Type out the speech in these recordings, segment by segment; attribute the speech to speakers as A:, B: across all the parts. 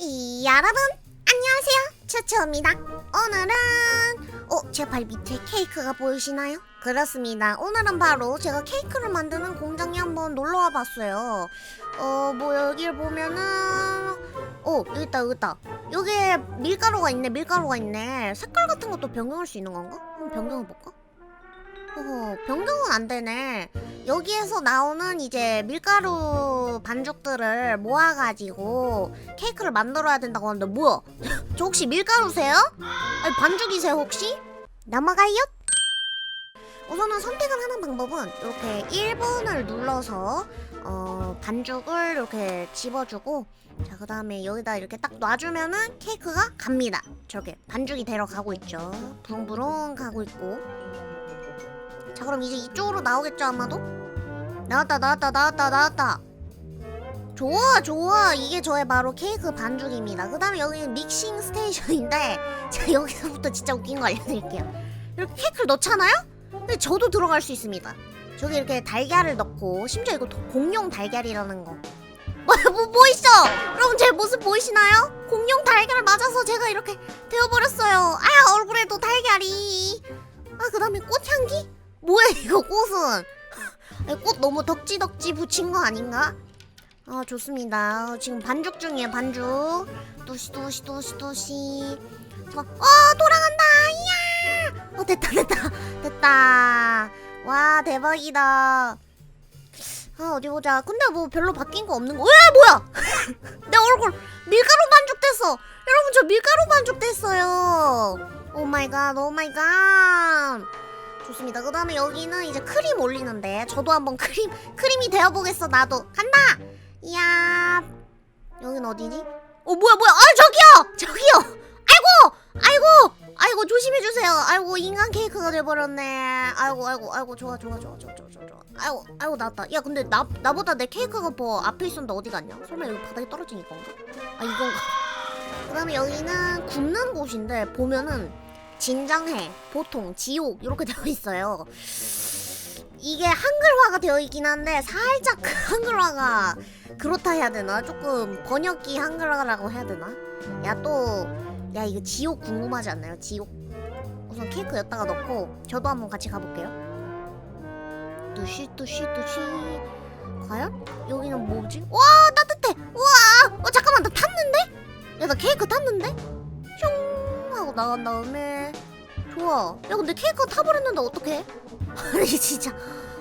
A: 이 여러분 안녕하세요 추추입니다 오늘은 어? 제 발 밑에 케이크가 보이시나요? 그렇습니다 오늘은 바로 제가 케이크를 만드는 공장에 한번 놀러와 봤어요 어 뭐 여기를 보면은 어 여기 있다 여기 있다 여기에 밀가루가 있네 밀가루가 있네 색깔 같은 것도 변경할 수 있는 건가? 한번 변경해 볼까? 어 변경은 안 되네 여기에서 나오는 이제 밀가루 반죽들을 모아가지고 케이크를 만들어야 된다고 하는데 뭐야? 저 혹시 밀가루세요? 아니 반죽이세요 혹시? 넘어가요? 우선은 선택을 하는 방법은 이렇게 1번을 눌러서 어, 반죽을 이렇게 집어주고 자 그 다음에 여기다 이렇게 딱 놔주면은 케이크가 갑니다 저렇게 반죽이 되러 가고 있죠 부릉부릉 가고 있고 자 그럼 이제 이쪽으로 나오겠죠 아마도? 나왔다 나왔다 나왔다 나왔다 좋아 좋아 이게 저의 바로 케이크 반죽입니다 그 다음에 여기는 믹싱 스테이션인데 제가 여기서부터 진짜 웃긴 거 알려드릴게요 이렇게 케이크를 넣잖아요? 근데 저도 들어갈 수 있습니다 저기 이렇게 달걀을 넣고 심지어 이거 도- 공룡 달걀이라는 거 뭐, 뭐, 뭐 있어? 여러분 제 모습 보이시나요? 공룡 달걀 맞아서 제가 이렇게 되어버렸어요 아 얼굴에도 달걀이 아 그 다음에 꽃향기? 뭐야 이거 꽃은 꽃 너무 덕지덕지 붙인 거 아닌가? 아 좋습니다. 지금 반죽 중이에요 반죽. 두시 두시 두시. 저, 어 돌아간다. 이야. 어 됐다 됐다 됐다. 와 대박이다. 아 어디 보자. 근데 뭐 별로 바뀐 거 없는 거. 왜 뭐야? 내 얼굴 밀가루 반죽 됐어. 여러분 저 밀가루 반죽 됐어요. 오 마이 갓. 오 마이 갓. 좋습니다. 그 다음에 여기는 이제 크림 올리는데 저도 한번 크림 크림이 되어 보겠어. 나도 간다. 이야. 여긴 어디지? 어 뭐야 뭐야? 아 저기요 저기요. 아이고 아이고 아이고 조심해 주세요. 아이고 인간 케이크가 돼버렸네. 아이고 아이고 아이고 좋아 좋아 좋아 좋아 좋아 좋아. 좋아. 아이고 아이고 나왔다. 야 근데 나 나보다 내 케이크가 뭐 앞에 있었는데 어디 갔냐? 설마 여기 바닥에 떨어진 이건가? 아 이건가? 그다음에 여기는 굽는 곳인데 보면은 진정해, 보통, 지옥 이렇게 되어 있어요. 이게 한글화가 되어 있긴 한데 살짝 그 한글화가 그렇다 해야 되나? 조금 번역기 한글화라고 해야 되나? 야 또 야 이거 지옥 궁금하지 않나요? 지옥 우선 케이크 여기다가 넣고 저도 한번 같이 가볼게요. 뚜시 뚜시 뚜시 과연 여기는 뭐지? 와 따뜻해! 우와! 어 잠깐만 나 탔는데? 야 나 케이크 탔는데? 나간 다음에 좋아. 야 근데 케이크 타버렸는데 어떡해? 아니 진짜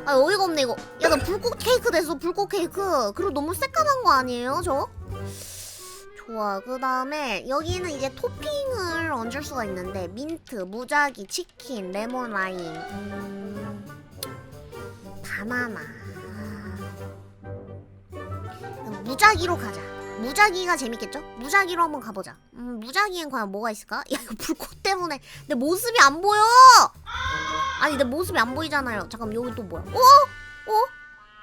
A: 아 어이가 없네 이거. 야 나 불꽃 케이크 됐어 불꽃 케이크. 그리고 너무 새까만 거 아니에요 저? 좋아. 그 다음에 여기는 이제 토핑을 얹을 수가 있는데 민트, 무작위, 치킨, 레몬 라임, 음, 바나나. 음, 무작위로 가자. 무작위가 재밌겠죠? 무작위로 한번 가보자. 음, 무작위엔 과연 뭐가 있을까? 야, 이거 불꽃 때문에 내 모습이 안 보여! 아니, 내 모습이 안 보이잖아요. 잠깐, 여기 또 뭐야? 어? 어?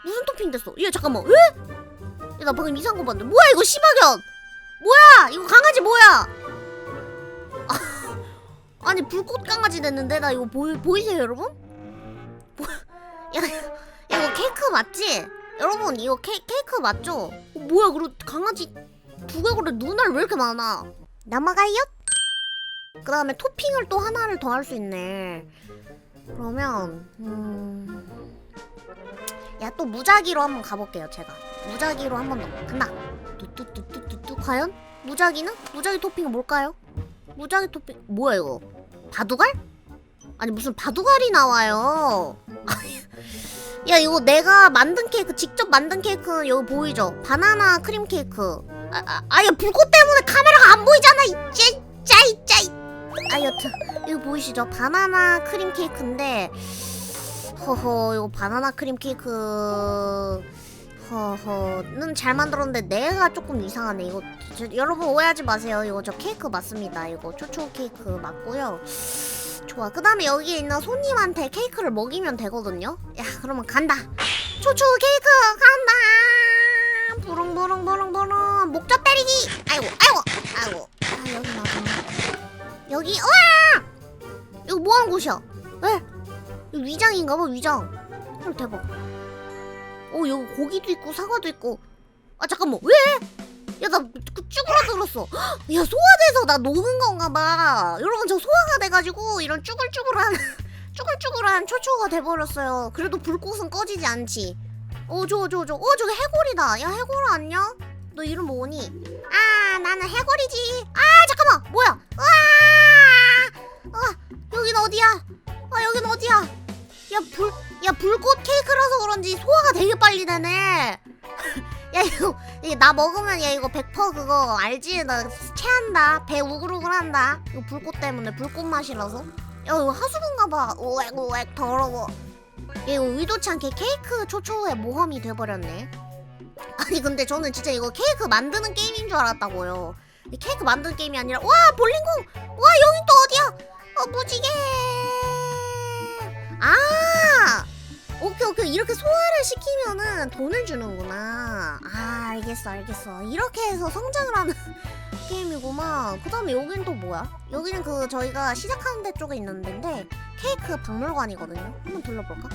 A: 무슨 토핑 됐어? 얘, 잠깐만, 왜? 야, 나 방금 이상한 거 봤는데. 뭐야, 이거 심하견! 뭐야! 이거 강아지 뭐야! 아, 아니, 불꽃 강아지 됐는데? 나 이거 보이, 보이세요, 여러분? 뭐, 야, 야, 이거 케이크 맞지? 여러분, 이거 케, 케이크 맞죠? 어, 뭐야, 그리고 강아지 두 개골에 눈알 왜 이렇게 많아? 넘어가요? 그 다음에 토핑을 또 하나를 더 할 수 있네. 그러면, 음. 야, 또 무작위로 한번 가볼게요, 제가. 무작위로 한 번 더. 간다. 뚜뚜뚜뚜뚜뚜. 과연? 무작위는? 무작위 토핑은 뭘까요? 무작위 토핑, 뭐야, 이거? 바두갈? 아니, 무슨 바두갈이 나와요. 야 이거 내가 만든 케이크 직접 만든 케이크는 여기 보이죠? 바나나 크림 케이크. 아, 아, 아야 불꽃 때문에 카메라가 안 보이잖아 이짜 짜이 짜이 아 여튼 이거 보이시죠? 바나나 크림 케이크인데 허허 이거 바나나 크림 케이크 허허는 잘 만들었는데 내가 조금 이상하네. 이거 저, 여러분 오해하지 마세요. 이거 저 케이크 맞습니다. 이거 초초 케이크 맞고요 좋아. 그 다음에 여기 있는 손님한테 케이크를 먹이면 되거든요. 야, 그러면 간다. 초초 케이크 간다. 부릉부릉부릉부릉. 목젖 때리기. 아이고, 아이고, 아이고. 아, 여기 나가. 여기, 와! 이거 뭐 하는 곳이야? 왜? 이거 위장인가 봐, 위장. 헐, 대박. 어, 여기 고기도 있고, 사과도 있고. 아, 잠깐만. 왜? 야나 그 쭈그라들었어. 야 소화돼서 나 녹은 건가 봐. 여러분 저 소화가 돼가지고 이런 쭈글쭈글한 쭈글쭈글한 초초가 돼버렸어요. 그래도 불꽃은 꺼지지 않지. 어 저거 저거 어 저 기 해골이다. 야 해골 안녕? 너 이름 뭐니? 아 나는 해골이지. 아 잠깐만. 뭐야? 와 아, 여긴 어디야? 아 여긴 어디야? 야 불 야 불꽃 케이크라서 그런지 소화가 되게 빨리 되네 야 이거 나 먹으면 야 이거 100% 그거 알지? 나 체한다. 배 우글우글한다. 이거 불꽃 때문에 불꽃 맛이라서. 야 이거 하수분가 봐. 오액 오액 더러워. 야 이거 의도치 않게 케이크 초초에 모험이 돼버렸네. 아니 근데 저는 진짜 이거 케이크 만드는 게임인 줄 알았다고요. 이 케이크 만드는 게임이 아니라 와 볼링공. 와 여긴 또 어디야? 어 무지개. 아. 오케이 오케이. 이렇게 소화를 시키면은 돈을 주는구나. 아 알겠어 알겠어. 이렇게 해서 성장을 하는 게임이구만. 그 다음에 여긴 또 뭐야? 여기는 그 저희가 시작하는 데 쪽에 있는 데인데 케이크 박물관이거든요. 한번 둘러볼까?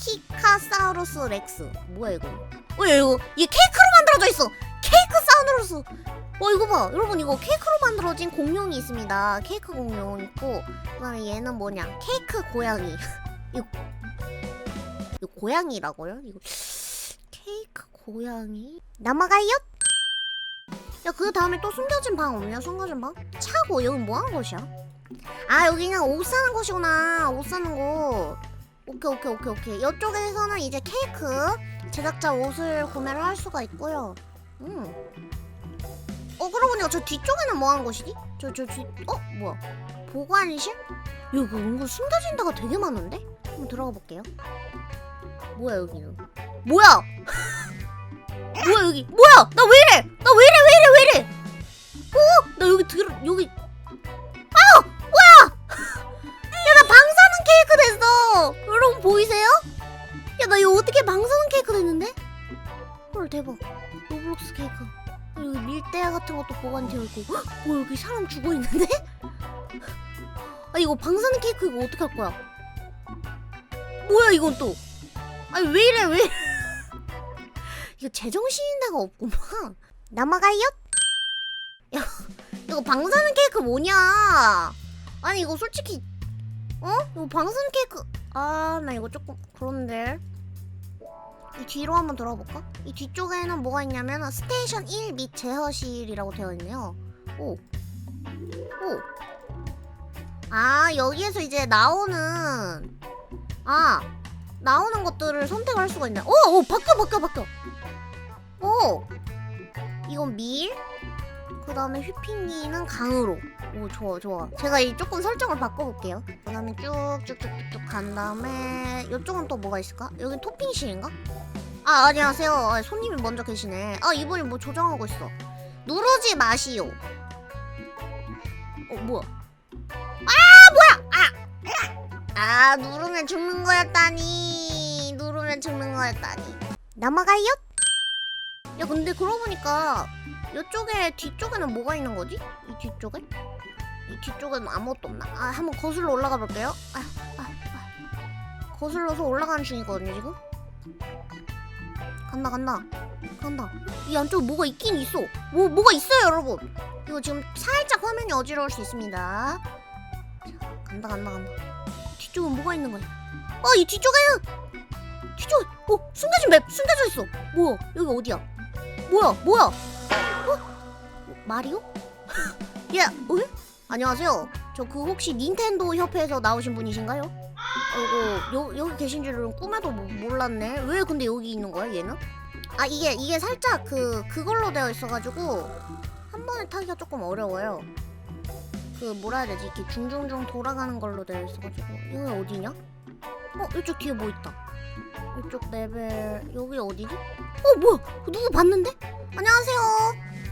A: 키카사우루스 렉스. 뭐야 이거? 어 야, 이거 얘 케이크로 만들어져 있어. 케이크 사우루스. 와 이거 봐. 여러분 이거 케이크로 만들어진 공룡이 있습니다. 케이크 공룡 있고 그 다음에 얘는 뭐냐? 케이크 고양이. 이거 고양이라고요? 이거 케이크 고양이 넘어가요? 야 그 다음에 또 숨겨진 방 없냐? 숨겨진 방? 차고 여기 뭐 하는 곳이야? 아 여기는 옷 사는 곳이구나 옷 사는 곳 오케이 오케이 오케이 오케이 이쪽에서는 이제 케이크 제작자 옷을 구매를 할 수가 있고요 음. 어 그러고 보니까 저 뒤쪽에는 뭐 하는 곳이지? 저 저 뒤.. 어? 뭐야 보관실? 여기 은근 숨겨진 데가 되게 많은데? 한번 들어가 볼게요 뭐야 여기는? 뭐야? 뭐야 여기? 뭐야? 나 왜 이래? 나 왜 이래? 왜 이래? 왜 이래? 어나 여기 들 여기. 아! 뭐야? 야 나 방사능 케이크 됐어. 여러분 보이세요? 야 나 이거 어떻게 방사능 케이크 됐는데? 헐 대박. 로블록스 케이크. 여기 밀대야 같은 것도 보관되어 있고. 헉, 뭐 여기 사람 죽어 있는데? 아 이거 방사능 케이크 이거 어떻게 할 거야? 뭐야 이건 또 아니 왜 이래 왜 이거 제정신인 데가 없구만 넘어가요? 야 이거 방사능 케이크 뭐냐 아니 이거 솔직히 어? 이거 방사능 케이크 아 나 이거 조금 그런데 이 뒤로 한번 돌아볼까? 이 뒤쪽에는 뭐가 있냐면 스테이션 1 및 제어실이라고 되어 있네요 오 오. 아 여기에서 이제 나오는 아 나오는 것들을 선택할 수가 있네. 오, 오 바뀌어 바뀌어 바뀌어. 오, 이건 밀. 그 다음에 휘핑기는 강으로. 오 좋아 좋아. 제가 이 조금 설정을 바꿔볼게요. 그 다음에 쭉쭉쭉쭉 간 다음에 이쪽은 또 뭐가 있을까? 여긴 토핑실인가? 아 안녕하세요. 아, 손님이 먼저 계시네. 아 이분이 뭐 조정하고 있어. 누르지 마시오. 어 뭐야? 아 뭐야? 아. 아 누르면 죽는 거였다니 죽는 거였다니 넘어가요? 야 근데 그러고 보니까 이쪽에 뒤쪽에는 뭐가 있는 거지? 이 뒤쪽에? 이 뒤쪽에는 아무것도 없나? 아 한번 거슬러 올라가 볼게요 아, 아, 아. 거슬러서 올라가는 중이거든요 지금 간다 간다 간다 이 안쪽에 뭐가 있긴 있어 뭐, 뭐가 있어요 여러분 이거 지금 살짝 화면이 어지러울 수 있습니다 자, 간다 간다 간다 뒤쪽은 뭐가 있는 거야? 아, 이 뒤쪽에는 뒤쪽, 어, 숨겨진 맵, 숨겨져 있어. 뭐야? 여기 어디야? 뭐야? 뭐야? 어? 마리오? 예, 어? 안녕하세요. 저 그 혹시 닌텐도 협회에서 나오신 분이신가요? 아이고, 여, 여기 계신 줄은 꿈에도 모- 몰랐네. 왜 근데 여기 있는 거야, 얘는? 아, 이게 이게 살짝 그 그걸로 되어 있어가지고 한 번에 타기가 조금 어려워요. 그 뭐라 해야 되지 이렇게 중중중 돌아가는 걸로 되어 있어가지고 여기 어디냐? 어 이쪽 뒤에 뭐 있다 이쪽 레벨 여기 어디지? 어 뭐야 누구 봤는데? 안녕하세요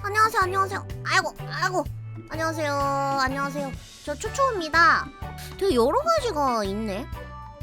A: 안녕하세요 안녕하세요 아이고 아이고 안녕하세요 안녕하세요 저 초초입니다 되게 여러 가지가 있네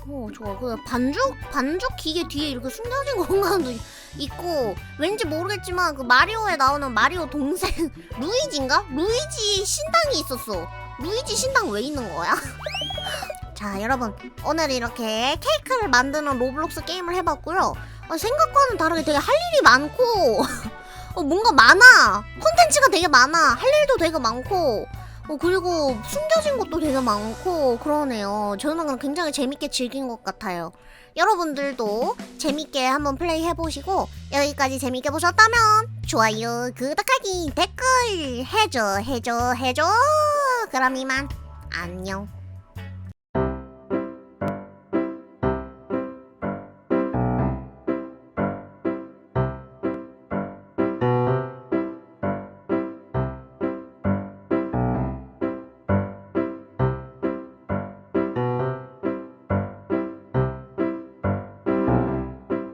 A: 오 좋아 그 반죽 반죽 기계 뒤에 이렇게 숨겨진 공간도 있고 왠지 모르겠지만 그 마리오에 나오는 마리오 동생 루이지인가? 루이지 신당이 있었어. 루이지 신당 왜 있는 거야? 자, 여러분. 오늘 이렇게 케이크를 만드는 로블록스 게임을 해봤고요. 어, 생각과는 다르게 되게 할 일이 많고, 어, 뭔가 많아. 콘텐츠가 되게 많아. 할 일도 되게 많고. 어, 그리고 숨겨진 것도 되게 많고 그러네요. 저는 굉장히 재밌게 즐긴 것 같아요. 여러분들도 재밌게 한번 플레이 해보시고 여기까지 재밌게 보셨다면 좋아요, 구독하기, 댓글 해줘, 해줘, 해줘. 그럼 이만 안녕.